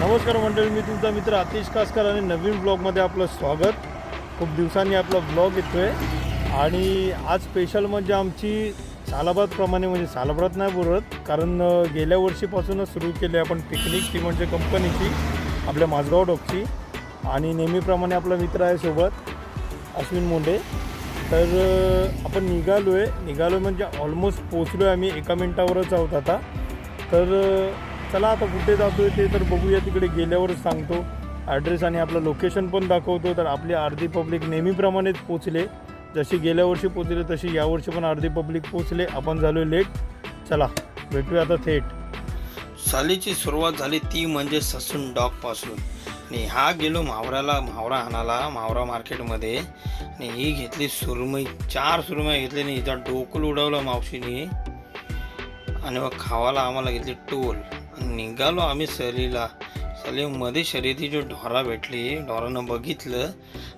नमस्कार मंडळी मी तुमचा मित्र आतिश कासकर आणि नवीन ब्लॉगमध्ये आपलं स्वागत. खूप दिवसांनी आपला ब्लॉग येतो आहे आणि आज स्पेशल म्हणजे आमची सालाबादप्रमाणे म्हणजे सालाबाद नाही बोलत कारण गेल्या वर्षीपासूनच सुरू केली आपण पिकनिक ती म्हणजे कंपनीची आपल्या माझगाव डॉकची. आणि नेहमीप्रमाणे आपला मित्र आहे सोबत. अश्विन मुंडे तर आपण निघालो आहे निघालो म्हणजे ऑलमोस्ट पोचलो आहे आम्ही एका मिनटावरच आहोत आता. तर चला आता कुठे जातो आहे ते तर बघूया. तिकडे गेल्यावरच सांगतो. ॲड्रेस आणि आपलं लोकेशन पण दाखवतो. तर आपली अर्धी पब्लिक नेहमीप्रमाणेच पोचले जशी गेल्या वर्षी पोचले तशी यावर्षी पण अर्धी पब्लिक पोचले आपण झालो लेट चला भेटूया आता थेट. सालीची सुरुवात झाली ती म्हणजे ससून डॉगपासून आणि हा गेलो मावराला मावरा आणाला मावरा मार्केटमध्ये. आणि ही घेतली सुरमई चार सुरमई घेतली आणि हिचा डोकल उडवलं मावशीने. आणि मग खावाला आम्हाला घेतली टोल. आणि निघालो आम्ही सहलीला सहलीमध्ये शर्यतीची ढोरा भेटली ढोरानं बघितलं.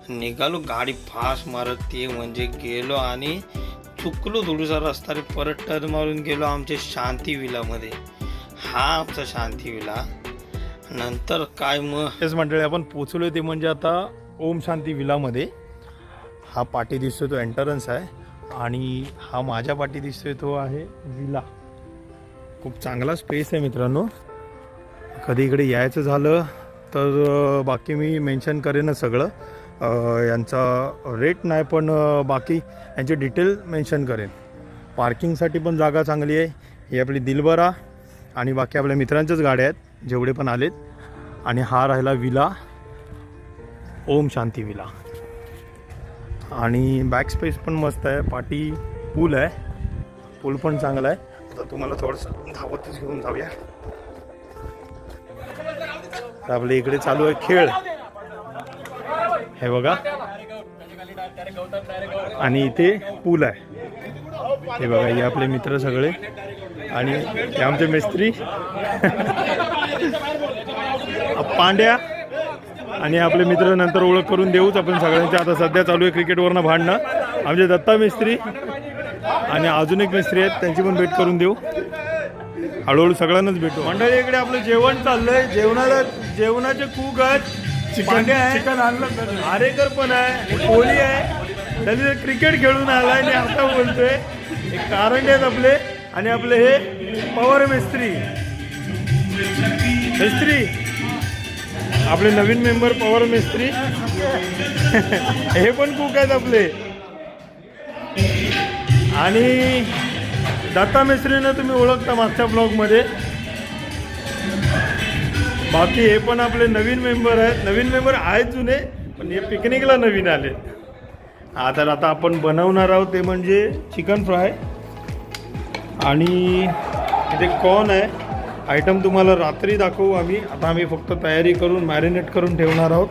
निघालो गाडी फास्ट मारत ती म्हणजे गेलो आणि चुकलो थोडीसा रस्ता रे परत टर्न मारून गेलो आमच्या शांती विलामध्ये. हा आमचा शांती विला. नंतर काय मग? तेच मंडळी आपण पोचलो ते म्हणजे आता ओम शांती विलामध्ये. हा पाटी दिसतोय तो एंटरन्स आहे आणि हा माझ्या पाठी दिसतोय तो आहे विला. खूप चांगला स्पेस आहे मित्रांनो. कधी इकडे यायचं झालं तर बाकी मी मेन्शन करेनच सगळं. यांचा रेट नाही पण बाकी यांचे डिटेल मेन्शन करेन. पार्किंगसाठी पण जागा चांगली आहे. ही आपली दिलबरा आणि बाकी आपल्या मित्रांच्याच गाड्या आहेत. जेवढे पण आलेत. आणि हा राहिला विला. ओम शांती विला. आणि बॅक स्पेस पण मस्त आहे. पाठी पूल आहे. पूल पण चांगला आहे. तर तुम्हाला थोडंसं धावतच घेऊन जाऊया. तर आपल्या इकडे चालू आहे खेळ. हे बघा. आणि इथे पूल आहे. हे बघा हे आपले मित्र सगळे. आणि हे आमचे मिस्त्री. पांड्या आणि आपले मित्र नंतर ओळख करून देऊच आपण सगळ्यांचे. आता सध्या चालू आहे क्रिकेटवरनं भांडणं. आमचे दत्ता मिस्त्री आणि अजून एक मिस्त्री आहेत त्यांची पण भेट करून देऊ. हळूहळू सगळ्यांनाच भेटू. मंडळी इकडे आपलं जेवण चाललंय. जेवणाला जेवणाचे कूक आहेत चिकन आहे चिकन आणलं आरेकर पण आहे कोहली आहे. त्यांनी क्रिकेट खेळून आलाय आणि आता बोलतोय. कारंडे आहेत आपले. आणि आपले हे पवार मिस्त्री. मिस्त्री. आपले नवीन मेंबर पवार मिस्त्री. हे पण कुक आहेत आपले. आणि दत्ता मिस्त्रीनं तुम्ही ओळखता मागच्या ब्लॉगमध्ये. बाकी हे पण आपले नवीन मेंबर आहेत. नवीन मेंबर आहेत जुने पण हे पिकनिकला नवीन आले. आता आता आपण बनवणार आहोत ते म्हणजे चिकन फ्राय. आणि इथे कॉर्न आहे आयटम तुम्हाला रात्री दाखवू आम्ही आता आम्ही फक्त तयारी करून मॅरिनेट करून ठेवणार आहोत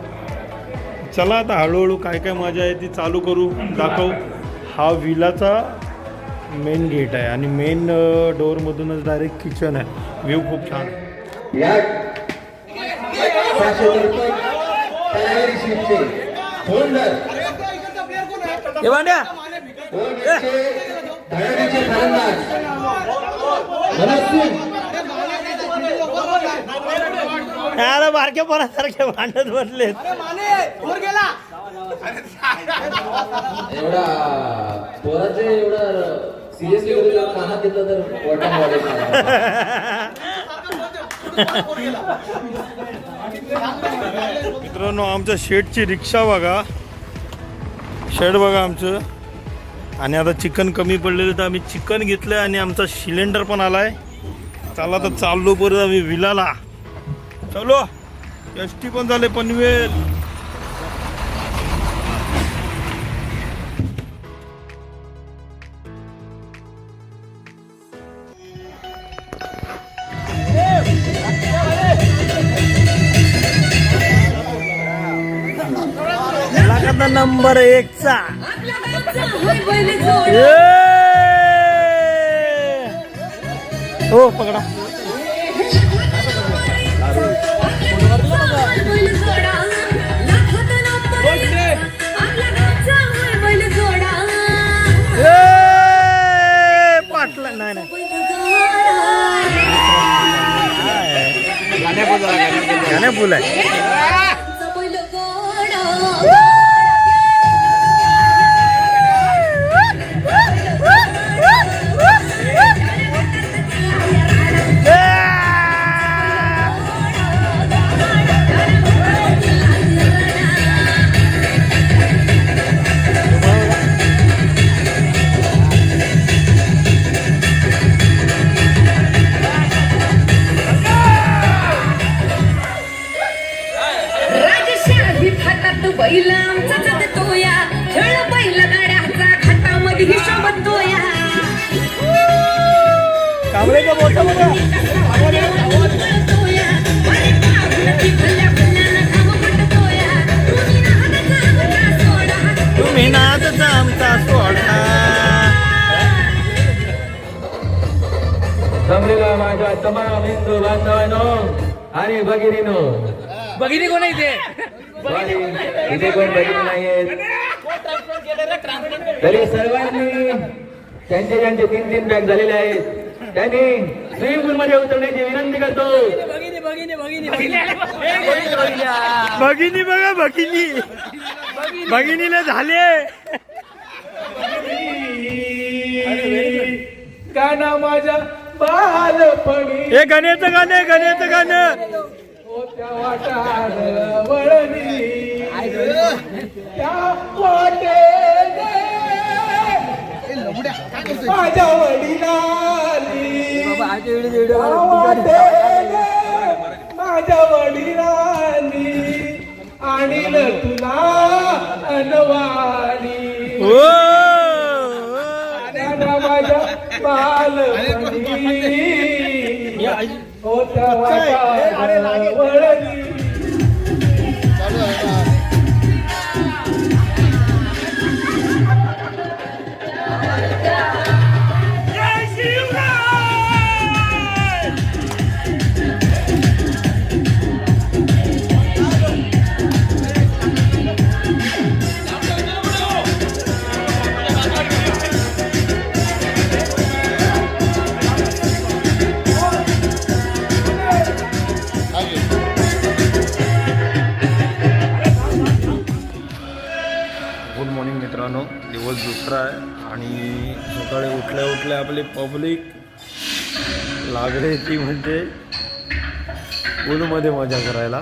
चला आता हळूहळू काय काय मजा आहे ती चालू करू दाखवू हा विलाचा मेन गेट आहे आणि मेन डोअरमधूनच डायरेक्ट किचन आहे व्ह्यू खूप छान आहे धडाडीचे फलंदाज मनोज सिंग यार बारक्या पोरासारखे भांडत बसलेत. एवढा पोराचं एवढं सिरियसली कानात घेतलं तर वाढेल मित्रांनो आमच्या शेडची रिक्षा बघा. शेड बघा आमचं. आणि आता चिकन कमी पडलेलं तर आम्ही चिकन घेतलं आणि आमचा सिलेंडर पण आला आहे चला तर चाललो परत आम्ही विलाला. चलो. एस टी पण झाले पनवेल. आता नंबर एक चा. हो पकडा. नाही नाही. गाण्या बोला खेळ गाड्याचा बघा तुम्ही नाहकाचा आमचा सोडा. जमलेला माझ्या तमाम हिंदू बांधवांनो आणि भगिनीनो. बघिनी कोण इथे? सॉरी, इथे कोण भगिनी नाहीयेत? तरी सर्वांनी त्यांचे ज्यांचे तीन तीन बॅग झालेले आहेत त्यांनी स्विमिंग पूल मध्ये उतरण्याची विनंती करतो. भगिनी बघा भगिनी. भगिनीला झाले. गाणं माझ्या बालपणी. हे गण्याचं गाणं गण्याचं गाणं. त्या वाटार वळणी त्या वाटेने माझ्या वडिलांनी माझ्या वडिलांनी आणील तुला अनवाणी. माझ्या बालपणी. होत्या आपली पब्लिक लागले ती म्हणजे ऊनमध्ये मजा करायला.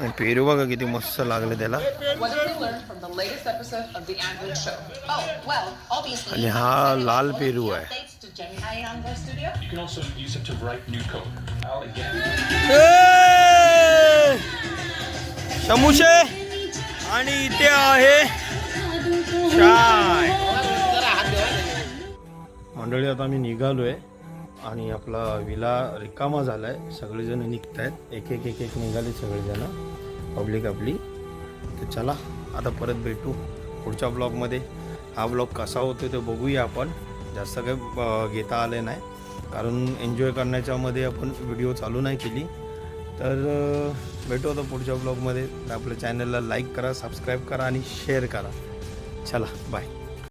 आणि पेरू बघा किती मस्त लागले त्याला? Oh. आणि हा लाल पेरू आहे. समोसे आणि इथे आहे चाय मंडळी आता आम्ही निघालोय आणि आपला विला रिकामा झाला आहे सगळेजण निघत आहेत एक एक एक एक निघाले सगळेजण. पब्लिक आपली. तर चला आता परत भेटू पुढच्या ब्लॉगमध्ये हा ब्लॉग कसा होतो ते बघूया आपण. जास्त काही घेता आले नाही. कारण एन्जॉय करण्याच्यामध्ये आपण व्हिडिओ चालू नाही केली. तर भेटू आता पुढच्या ब्लॉगमध्ये तर आपल्या चॅनलला लाईक करा सबस्क्राईब करा आणि शेअर करा. चला बाय